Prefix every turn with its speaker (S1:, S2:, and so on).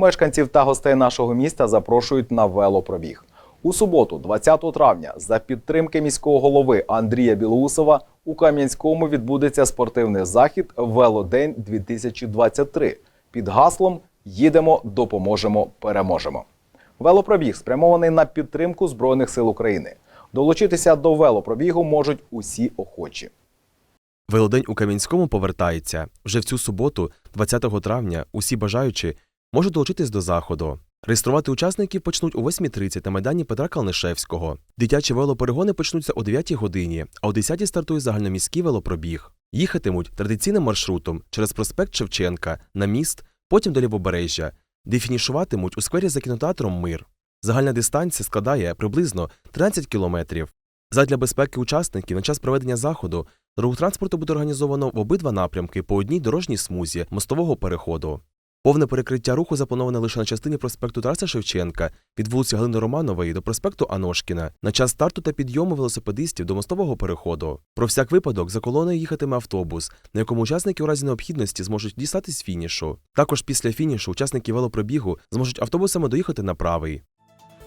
S1: Мешканців та гостей нашого міста запрошують на велопробіг. У суботу, 20 травня, за підтримки міського голови Андрія Білоусова у Кам'янському відбудеться спортивний захід Велодень 2023 під гаслом Їдемо, допоможемо, переможемо. Велопробіг спрямований на підтримку Збройних сил України. Долучитися до велопробігу можуть усі охочі.
S2: Велодень у Кам'янському повертається. Вже в цю суботу, 20 травня, усі бажаючі можуть долучитись до заходу. Реєструвати учасників почнуть о 8.30 на майдані Петра Калнишевського. Дитячі велоперегони почнуться о 9 годині, а о 10 стартує загальноміський велопробіг. Їхатимуть традиційним маршрутом через проспект Шевченка на міст, потім до Лівобережжя, де фінішуватимуть у сквері за кінотеатром Мир. Загальна дистанція складає приблизно 13 кілометрів. Задля безпеки учасників на час проведення заходу рух транспорту буде організовано в обидва напрямки по одній дорожній смузі мостового переходу. Повне перекриття руху заплановане лише на частині проспекту Тараса Шевченка від вулиці Галини Романової до проспекту Аношкіна на час старту та підйому велосипедистів до мостового переходу. Про всяк випадок за колоною їхатиме автобус, на якому учасники у разі необхідності зможуть дістатись фінішу. Також після фінішу учасники велопробігу зможуть автобусами доїхати на правий.